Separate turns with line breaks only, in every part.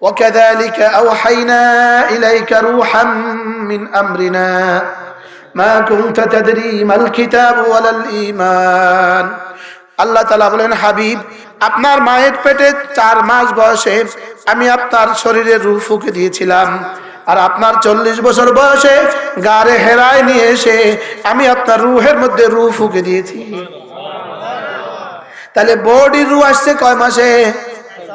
وكذلك أوحينا إليك روحا من أمرنا ما كنت تدري ما الكتاب ولا الإيمان আল্লাহ তালা বলেন হাবিব আপনার মায়ের পেটে চার মাস বয়সে আমি আপনার শরীরে রূহ ফুকে দিয়েছিলাম আর আপনার চল্লিশ বছর বয়সে গাড়ে হেরায় নিয়ে এসে আমি আপনার রুহের মধ্যে রু ফুকে দিয়েছি তাহলে বডির রু আসছে কয় মাসে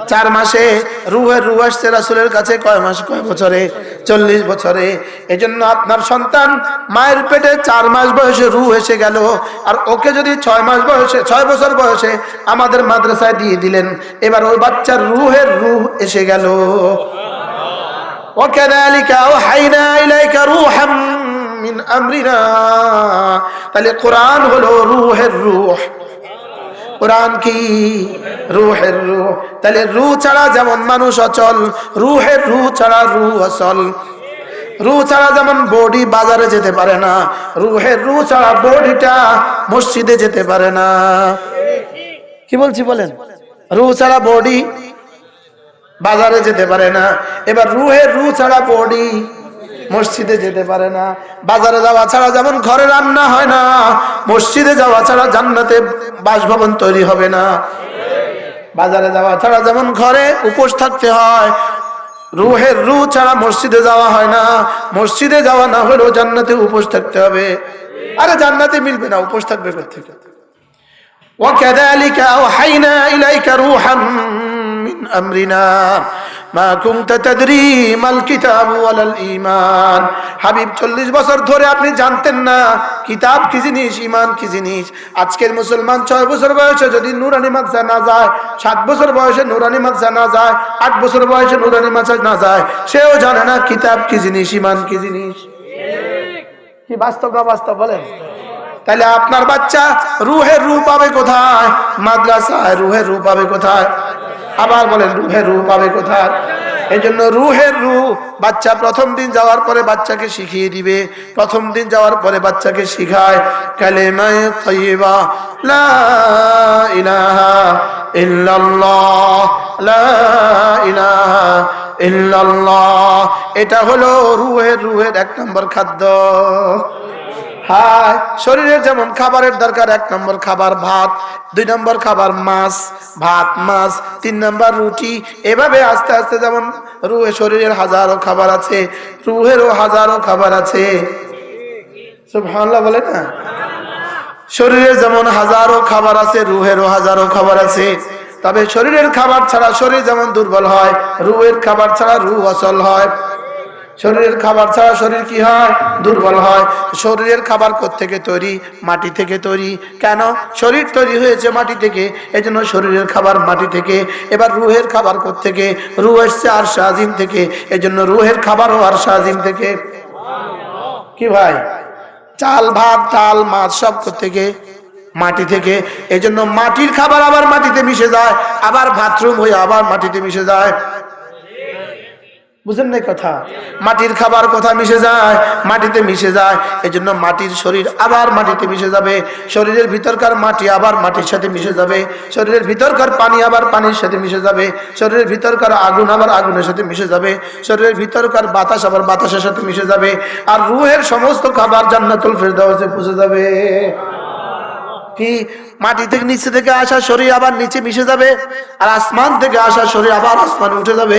চার মাসে রুহের রু আসছে রাসুলের কাছে কয় মাস কয় বছরে চল্লিশ বছরে এজন্য আপনার সন্তান মায়ের পেটে চার মাস বয়সে রু এসে গেল আর ওকে যদি ছয় মাস বয়সে ছয় বছর বয়সে আমাদের মাদ্রাসায় দিয়ে দিলেন এবার ওই বাচ্চার রুহের রুহ এসে গেল وكذلك أوحينا إليك روحا من أمرنا তাহলে কোরআন হলো রুহের রুহ কোরআন কি? রুহের রুহ। তাহলে রু ছাড়া যেমন মানুষ অচল, রুহের রু ছাড়া রু অচল। রু ছাড়া যেমন বডি বাজারে যেতে পারে না, রুহের রু ছাড়া বডিটা মসজিদে যেতে পারে না। কি বলছি বলেন? রু ছাড়া বডি বাজারে যেতে পারে না। এবার রুহের রু ছাড়া বডি মসজিদে যেতে পারে না বাজারে যাওয়া ছাড়া যেমন ঘরে রান্না হয় না মসজিদে যাওয়া ছাড়া জান্নাতে বাসভবন তৈরি হবে না বাজারে যাওয়া ছাড়া যেমন ঘরে উপোস থাকতে হয় রুহের রু ছাড়া মসজিদে যাওয়া হয় না মসজিদে যাওয়া না হলেও জান্নাতে উপোস থাকতে হবে আরে জান্নাতে মিলবে না উপোস থাকবে কোথেকে وكذلك أوحينا إليك روحا من أمرنا ما كنت تدري ما الكتاب ولا الإيمان হাবিব চল্লিশ বছর ধরে আপনি জানতেন না কিতাব কি জিনিস ইমান কি জিনিস আজকের মুসলমান ছয় বছর বয়সে যদি নুরানি মাকসা না যায় সাত বছর বয়সে নুরানি মাকসা না যায় আট বছর বয়সে নুরানি মাকসা না যায় সেও জানে না কিতাব কি জিনিস ইমান কি জিনিস কি বাস্তব না বাস্তব বলেন তাহলে আপনার বাচ্চা রুহের রূপ পাবে কোথায় মাদ্রাসায় রুহের রূপ পাবে কোথায় আবার বলেন, রুহের রূপ পাবে কোথায় এই জন্য রুহের রু বাচ্চা প্রথম দিন যাওয়ার পরে বাচ্চাকে শিখিয়ে দিবে। প্রথম দিন যাওয়ার পরে বাচ্চাকে শিখায়, কালেমায়ে লা এটা হলো রুহের রুহের এক নম্বর খাদ্য। শরীরের যেমন খাবারের দরকার, এক নম্বর খাবার ভাত, দুই নম্বর খাবার মাছ, ভাত, মাছ, তিন নম্বর রুটি। এভাবে আস্তে আস্তে যেমন রুহে শরীরের হাজারো খাবার আছে, রুহেরও হাজারো খাবার আছে। বলে না? শরীরে যেমন হাজারো খাবার আছে, রুহেরও হাজারো খাবার আছে। তবে শরীরের খাবার ছাড়া শরীর যেমন দুর্বল হয়, রুহের খাবার ছাড়া রু অচল হয়। শরীরের খাবার ছাড়া শরীর কি হয়? দুর্বল হয়। শরীরের খাবার থেকে তৈরি? মাটি থেকে তৈরি। কেন? শরীর তৈরি হয়েছে মাটি থেকে। এজন্য শরীরের খাবার মাটি থেকে। এবার রুহের খাবার থেকে রু এসছে আর শাহিম থেকে। এজন্য রুহের খাবারও আর শাহিম থেকে। কি ভাই? চাল, ভাত, ডাল, মাছ সব থেকে মাটি থেকে। এজন্য মাটির খাবার আবার মাটিতে মিশে যায়। আবার বাথরুম হয়ে আবার মাটিতে মিশে যায়। বুঝেন নাই কথা? মাটির খাবার কথা মিশে যায়, মাটিতে মিশে যায় এই জন্য মাটির শরীর আবার মাটিতে মিশে যাবে। শরীরের ভিতরকার মাটি আবার মাটির সাথে মিশে যাবে। শরীরের ভিতরকার পানি আবার পানির সাথে মিশে যাবে। শরীরের ভিতরকার আগুন আবার আগুনের সাথে মিশে যাবে। শরীরের ভিতরকার বাতাস আবার বাতাসের সাথে মিশে যাবে। আর রুহের সমস্ত খাবার জান্নাতুল ফেরদাউসে পৌঁছে যাবে। কি? মাটি থেকে নিচে থেকে আসা শরীর আবার নিচে মিশে যাবে। আর আসমান থেকে আসা শরীর আবার আসমানে উঠে যাবে।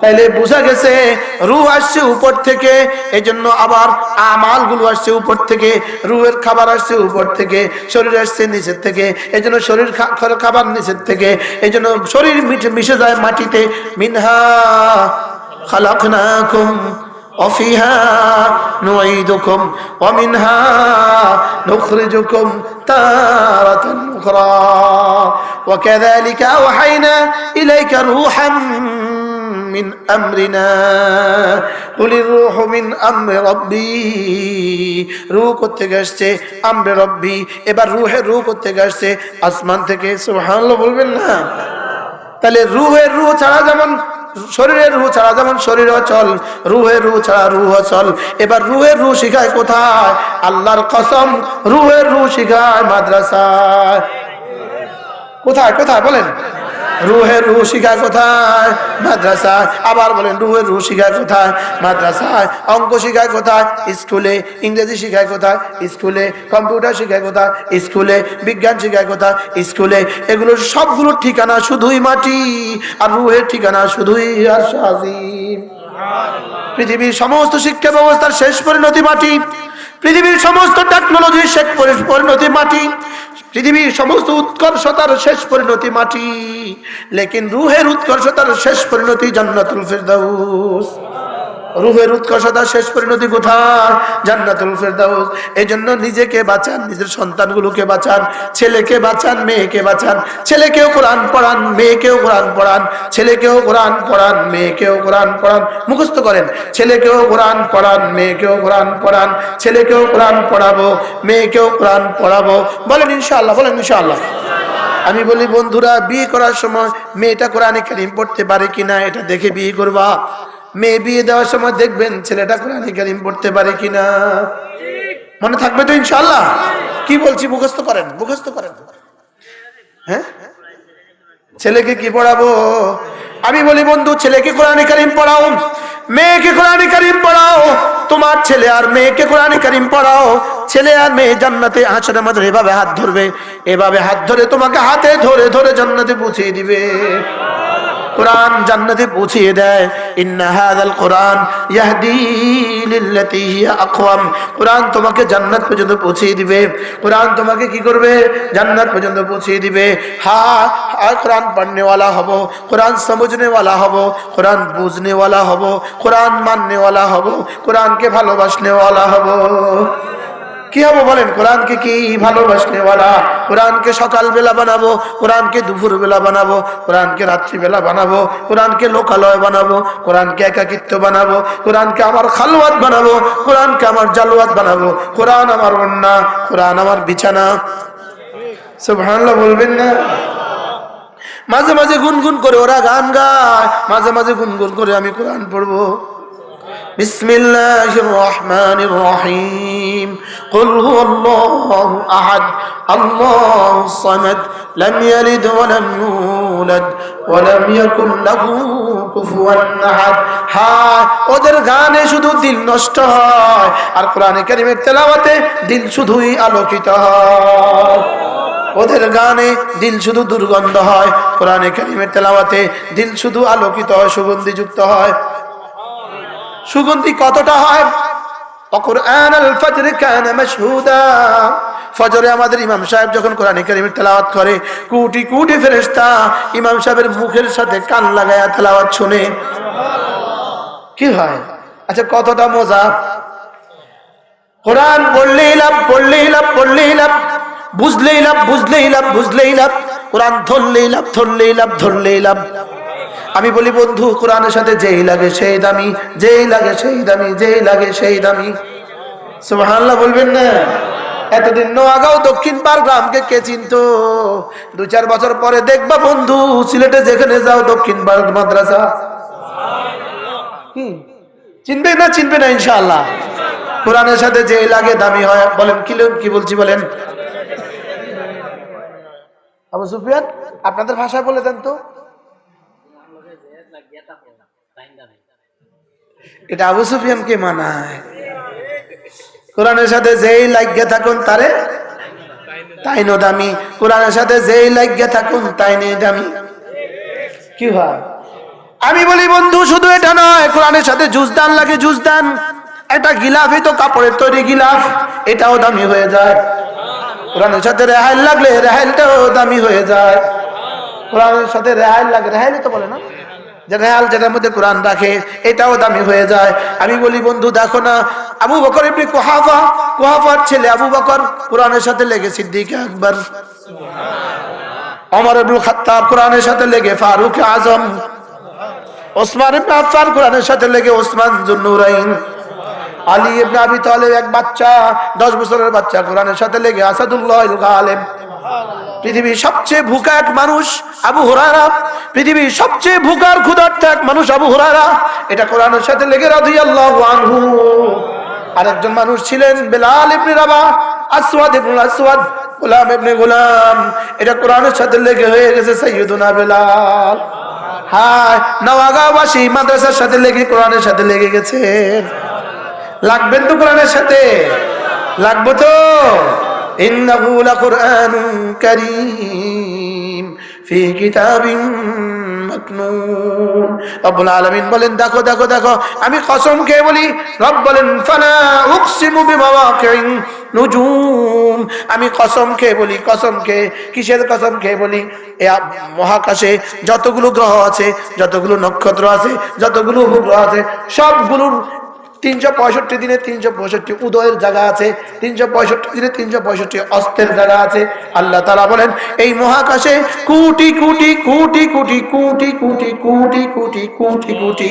তাইলে বোঝা গেছে রু আসছে উপর থেকে এই জন্য আবার আমাল গুলো আসছে উপর থেকে রুহের খাবার আসছে উপর থেকে শরীর আসছে নিচের থেকে এই জন্য শরীর খাবার নিচের থেকে এই জন্য শরীর মিশে যায় মাটিতে মিনহা খালাকনাকুম وفيها نعيدكم ومنها نخرجكم تارة أخرى وكذلك أوحينا إليك روحا মিন আমরিনা কুলির রূহ মিন আমরি রব্বি, রূহ করতে আসছে? আমরে রব্বি। এবার রুহের রূহ করতে আসছে? আসমান থেকে। সুবহানাল্লাহ, বলবেন না? তাহলে রুহের রুহ ছাড়া যেমন শরীরের রুহ ছাড়া যেমন শরীর অচল রুহের রুহ ছাড়া রুহ অচল। এবার রুহের রু শিখায় কোথায়? আল্লাহর কসম রুহের রু শিখায় মাদ্রাসায়। কোথায়? কোথায়? বলেন। রুহের রুহ শিখায় কোথায়? মাদ্রাসায়। আবার বলেন রুহের রুহ শিখায় কোথায়? মাদ্রাসায়। অঙ্ক শিখায় কোথায়? স্কুলে। ইংরেজি শিখায় কোথায়? স্কুলে। কম্পিউটার শিখায় কোথায়? স্কুলে। বিজ্ঞান শিখায় কোথায়? স্কুলে। এগুলো সবগুলোর ঠিকানা শুধুই মাটি আর রুহের ঠিকানা শুধুই আর সাজিম। পৃথিবীর সমস্ত শিক্ষা ব্যবস্থার শেষ পরিণতি মাটি। পৃথিবীর সমস্ত টেকনোলজির শেষ পরিণতি মাটি। পৃথিবীর সমস্ত উৎকর্ষতার শেষ পরিণতি মাটি। লেকিন রুহের উৎকর্ষতার শেষ পরিণতি জান্নাতুল ফেরদাউস। রুহের উৎকর্ষতা শেষ পরিণতি কোথায়? জান্নাতুল ফেরদাউস। এই জন্য নিজেকে বাঁচান, নিজের সন্তানগুলোকে বাঁচান, ছেলেকে বাঁচান, মেয়েকে বাঁচান, ছেলেকেও কোরআন পড়ান, মেয়েকেও কোরআন পড়ান, ছেলেকেও কোরআন পড়ান, মেয়েকেও কোরআন পড়ান, মুখস্থ করেন, ছেলেকেও কোরআন পড়ান, মেয়েকেও কোরআন পড়ান, ছেলেকেও কোরআন পড়াবো, মেয়েকেও কোরআন পড়াবো। বলেন ইনশাআল্লাহ বলেন ইনশাআল্লাহ। আমি বলি, বন্ধুরা, বিয়ে করার সময় মেয়েটা কোরআনে কারিম পড়তে পারে কিনা এটা দেখে বিয়ে করবা। মেয়ে বিয়ে দেওয়ার সময় দেখবেন ছেলেটা কোরআনে কারিম পড়তে পারে কিনা। মনে থাকবে তো ইনশাল্লাহ কি বলছি, মুখস্থ করেন মুখস্থ করেন। হ্যাঁ? ছেলেকে কি পড়াবো? আমি বলি, বন্ধু, ছেলেকে কোরআনে কারিম পড়াও, মেয়েকে কোরআনে কারিম পড়াও, তোমার ছেলে আর মেয়েকে কোরআনে কারিম পড়াও, ছেলে আর মেয়ে জান্নাতে আঁচড়ে মাঝে এভাবে হাত ধরবে, এভাবে হাত ধরে তোমাকে হাতে ধরে ধরে জান্নাতে পৌঁছিয়ে দিবে। কোরআন জান্নাতে পৌঁছিয়ে দেয়। ইন্না হাদাল কোরআন ইয়াহদি লিল্লাতি হিয়া আকওয়াম। কোরআন তোমাকে জান্নাত পর্যন্ত পৌঁছিয়ে দিবে। কোরআন তোমাকে কি করবে? জান্নাত পর্যন্ত পৌঁছিয়ে দিবে। হা আর কোরআন পড়নেওয়ালা হব, কোরআন সমঝনেওয়ালা হব, কোরআন বুঝনেওয়ালা হব, কোরআন মাননেওয়ালা হব, কোরআনকে ভালোবাসনেওয়ালা হব। কি হব বলেন? কোরআনকে কি ভালোবাসনে वाला কোরআনকে সকাল বেলা বানাবো? কোরআনকে দুপুর বেলা বানাবো? কোরআনকে রাত্রি বেলা বানাবো? কোরআনকে লোকালয় বানাবো? কোরআনকে একাকিত্ব বানাবো? কোরআনকে আমার খালওয়াত বানাবো? কোরআনকে আমার জালওয়াত বানাবো? কোরআন আমার অন্যা কোরআন আমার বিছানা। সুবহানাল্লাহ বলবেন না? মাঝে মাঝে গুনগুন করে ওরা গান গায়। মাঝে মাঝে গুনগুন করে আমি কোরআন পড়ব। بسم الله الرحمن الرحيم قل هو الله أحد الله الصمد لم يلد ولم يولد ولم يكن له كفوا أحد হ্যাঁ ওদের গানে শুধু দিল নষ্ট হয় আর কোরআনে কারিমের তেলাওয়াতে দিল শুধুই আলোকিত হয় ওদের গানে দিল শুধু দুর্গন্ধ হয় কোরআনে কারিমের তেলাওয়াতে দিল শুধু আলোকিত হয় সুগন্ধিযুক্ত হয় সুগন্ধি কতটা হয়? ফজরে আমাদের ইমাম সাহেব যখন কোরআন করিমের তেলাওয়াত করে, কুটি কুটি ফেরেস্তা ইমাম সাহেবের মুখের সাথে কান লাগায়া তেলাওয়াত শুনে। কি হয়? আচ্ছা কতটা মজা? কোরআন পড়লে ইলাম পড়লেই ইলাম পড়লে ইলাম বুঝলেই লাভ, বুঝলেই ইলাম বুঝলেই লাভ, কোরআন ধরলেই লাভ ধরলেই লাভ ধরলে ইলাম আমি বলি, বন্ধু, কোরআনের সাথে যেই লাগে সেই দামি, যেই লাগে সেই দামি, যেই লাগে সেই দামি। সুবহানাল্লাহ বলবেন না? এতদিন নোয়াগাঁও দক্ষিণ পার গ্রামকে কে চিনতো? দু চার বছর পরে দেখবা বন্ধু, সিলেটে যেখানে যাও, দক্ষিণ পার মাদ্রাসা। চিনবে না চিনবে না ইনশাআল্লাহ। কোরআনের সাথে যেই লাগে দামি হয়, বলেন, কি কি বলছি বলেন? আবু সুফিয়ান, আপনাদের ভাষায় বলে দেন তো। এটা আবু সুফিয়ানকে মানায়? কোরআনের সাথে যেই লাগিয়ে থাকুন তারে তাই নো দামি। কোরআনের সাথে যেই লাগিয়ে থাকুন তাই নেই দামি। কি হয়? আমি বলি, বন্ধু, শুধু এটা নয়, কোরআনের সাথে জুজদান লাগে জুজদান। একটা গিলাফই তো কাপড়ের তৈরি গিলাফ, এটাও দামি হয়ে যায়। কোরআনের সাথে রেহাইল লাগলে রেহাইলটাও দামি হয়ে যায়। কোরআনের সাথে রেহাইল লাগে রেহাইলই তো বলে না? রেহাল যেটার মধ্যে কোরআন রাখে, এটাও দামি হয়ে যায়। আমি বলি, বন্ধু, দেখো না, আবু বকর ইবনে কুহাফা, কুহাফার ছেলে আবু বকর কোরআনের সাথে লেগে সিদ্দিক আকবর। অমর আব্দুল খাত্তাব কোরআনের সাথে লেগে ফারুক আজম। ওসমান ইবনে আফফান কোরআনের সাথে লেগে ওসমান জুন্নুরাইন। আলী ইবনে আবি তালেব এক বাচ্চা, দশ বছরের বাচ্চা, কোরআনের সাথে লেগে আসাদুল্লাহ গালেব পৃথিবীর সবচেয়ে ভুকা এক মানুষ আবু হুরারা পৃথিবীর সবচেয়ে ভুকার ক্ষুধার্ত এক মানুষ আবু হুরারা এটা কোরআনের সাথে লেগে রাদিয়াল্লাহু আনহু। আরেকজন মানুষ ছিলেন বেলাল ইবনে রাবা, আসওয়াদ ইবনে আসওয়াদ, গোলাম ইবনে গোলাম। এটা কোরআনের সাথে লেগে হয়ে গেছে সাইয়্যিদুনা বেলাল। হ্যাঁ নওয়াগাঁওবাসী মাদ্রাসার সাথে লেগে কোরআনের সাথে লেগে গেছে। লাগবেন তো কোরআনের সাথে? লাগবো তো? ইন্নাহু লাকুরআনুন কারীম, ফি কিতাবিন মাকনুন। রব্বুল আলামিন বলেন, দেখো দেখো দেখো, আমি কসম খেয়ে বলি, রব বলেন, ফালা উকসিমু বিমাওয়াকিন নুজুম। আমি কসম খেয়ে বলি, কসম খেয়ে, কিসের কসম খেয়ে বলি? এ মহাকাশে যতগুলো গ্রহ আছে, যতগুলো নক্ষত্র আছে, যতগুলো উপগ্রহ আছে, সবগুলোর তিনশো পঁয়ষট্টি দিনে তিনশো পঁয়ষট্টি উদয়ের জায়গা আছে তিনশো পঁয়ষট্টি দিনে তিনশো পঁয়ষট্টি অস্তের জায়গা আছে আল্লাহ তারা বলেন এই মহাকাশে কুটি কোটি কোটি কোটি কোটি কুটি কুটি কোটি কোটি কোটি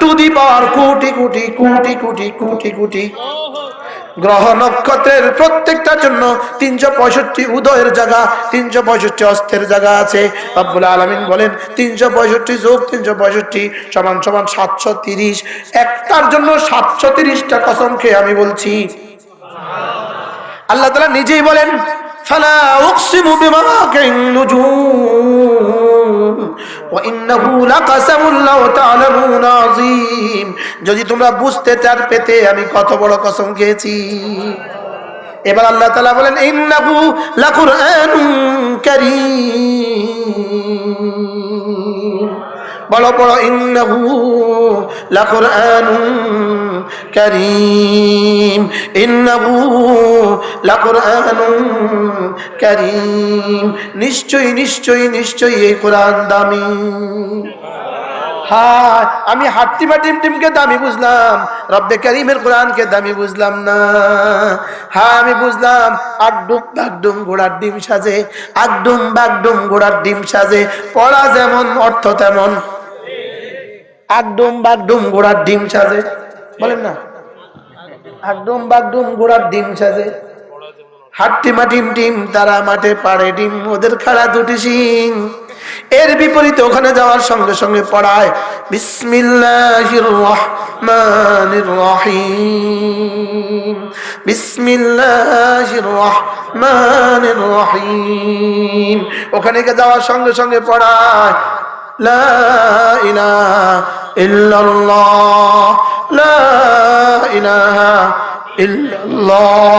টু দি পাওয়ার কোটি কোটি কোটি কোটি কোটি কোটি গ্রহ নক্ষত্রের প্রত্যেকটার জন্য তিনশো পঁয়ষট্টি উদয়ের জায়গা, তিনশো পঁয়ষট্টি অস্তের জায়গা আছে। আব্বুল আলমিন বলেন, তিনশো পঁয়ষট্টি যোগ তিনশো পঁয়ষট্টি সমান সমান সাতশো তিরিশ। একটার জন্য সাতশো তিরিশটা কসম খেয়ে আমি বলছি। আল্লাহ তালা নিজেই বলেন, ফালা উকসিমু বিমাওয়াকিন নুজুম। যদি তোমরা বুঝতে চার পেতে আমি কত বড় কসম খেয়েছি। এবার আল্লাহ তালা বলেন লাকুরআনুন কারীম। বড় বড় ইন্নাহু কারীম। ইন্নাহু লাকুরআনুন কারীম। নিশ্চয়ই নিশ্চয়ই নিশ্চয়ই এই কোরআন দামি। হ্যাঁ আমি হাট্টিমা টিম টিমকে দামি বুঝলাম, রব্বে করিমের কোরআনকে দামি বুঝলাম না। হ্যাঁ আমি বুঝলাম আগডুম বাগডুম ঘোড়ার ডিম সাজে আগডুম বাগডুম ঘোড়ার ডিম সাজে, পড়া যেমন, অর্থ তেমন। আগডুম বাগডুম ঘোড়ার ডিম সাজে। বলেন না? আগডুম বাগডুম ঘোড়ার ডিম সাজে। হাট্টিমা টিম ডিম তারা মাঠে পাড়ে ডিম, ওদের খাড়া দুটি সিং এর বিপরীতে ওখানে যাওয়ার সঙ্গে সঙ্গে পড়ায়, বিসমিল্লাহির রহমানির রহিম। বিসমিল্লাহির রহমানির রহিম। ওখানে যাওয়ার সঙ্গে সঙ্গে পড়ায়, লা ইলাহা ইল্লাল্লাহ। লা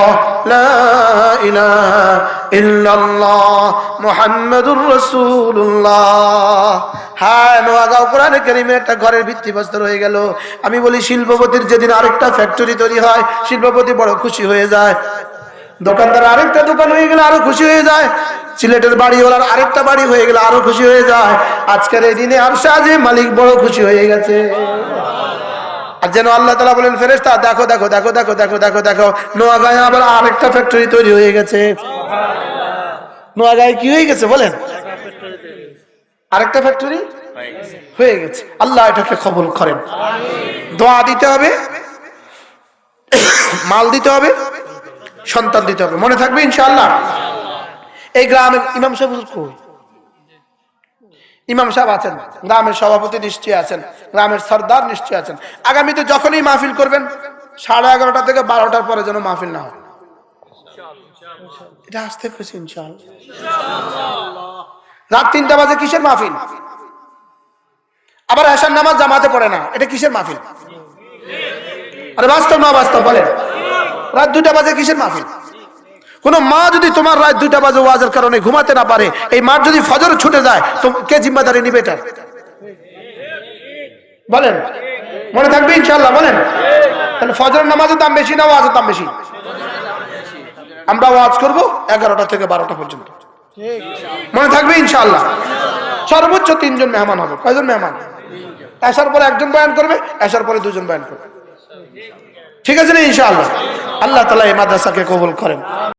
একটা ঘরের হয়ে আমি বলি, শিল্পপতির যেদিন আরেকটা ফ্যাক্টরি তৈরি হয়, শিল্পপতি বড় খুশি হয়ে যায়। দোকানদার আরেকটা দোকান হয়ে গেলে আরও খুশি হয়ে যায়। সিলেটের বাড়িওয়ালার আরেকটা বাড়ি হয়ে গেলে আরও খুশি হয়ে যায়। আজকের এই দিনে আর সাজে মালিক বড় খুশি হয়ে গেছে। আর যেন আল্লাহ তালা বলেন ফেরেস্তা দেখো দেখো দেখো দেখো দেখো দেখো দেখো, নোয়াগাঁয়ে আবার আরেকটা ফ্যাক্টরি তৈরি হয়ে গেছে। নোয়াগাঁয়ে কি হয়ে গেছে বলেন? আরেকটা ফ্যাক্টরি হয়ে গেছে। আল্লাহ এটাকে কবুল করেন। দোয়া দিতে হবে, মাল দিতে হবে, সন্তান দিতে হবে। মনে থাকবে ইনশাআল্লাহ। এই গ্রামের ইমাম সাহেব কই? ইমাম সাহেব আছেন, গ্রামের সভাপতি নিশ্চয়ই আছেন, গ্রামের সর্দার নিশ্চয়ই আছেন। আগামীতে যখনই মাহফিল করবেন, সাড়ে এগারোটা থেকে বারোটার পরে যেন মাহফিল না হয়। এটা আসতে খুশি ইনশাআল্লাহ। রাত তিনটা বাজে কিসের মাহফিল? আবার এসার নামাজ জামাতে পড়ে না, এটা কিসের মাহফিল? আরে বাস্তব না বাস্তব বলেন। রাত দুইটা বাজে কিসের মাহফিল? কোন মা যদি তোমার রাত দুইটা বাজে ওয়াজের কারণে ঘুমাতে না পারে, এই মার যদি ফজর ছুটে যায়, তো কে জিম্মাদারি নিবে এটা? বলেন। মনে থাকবে ইনশাল্লাহ বলেন। তাহলে ফজরের নামাজের দাম বেশি না ওয়াজের দাম বেশি? আমরা ওয়াজ করব এগারোটা থেকে বারোটা পর্যন্ত। মনে থাকবে ইনশাল্লাহ সর্বোচ্চ তিনজন মেহমান হবে। কয়জন মেহমান? আসার পরে একজন বয়ান করবে আসার পরে দুজন বয়ান করবে। ঠিক আছে না ইনশাআল্লাহ? আল্লাহ তালা এই মাদ্রাসাকে কবুল করেন।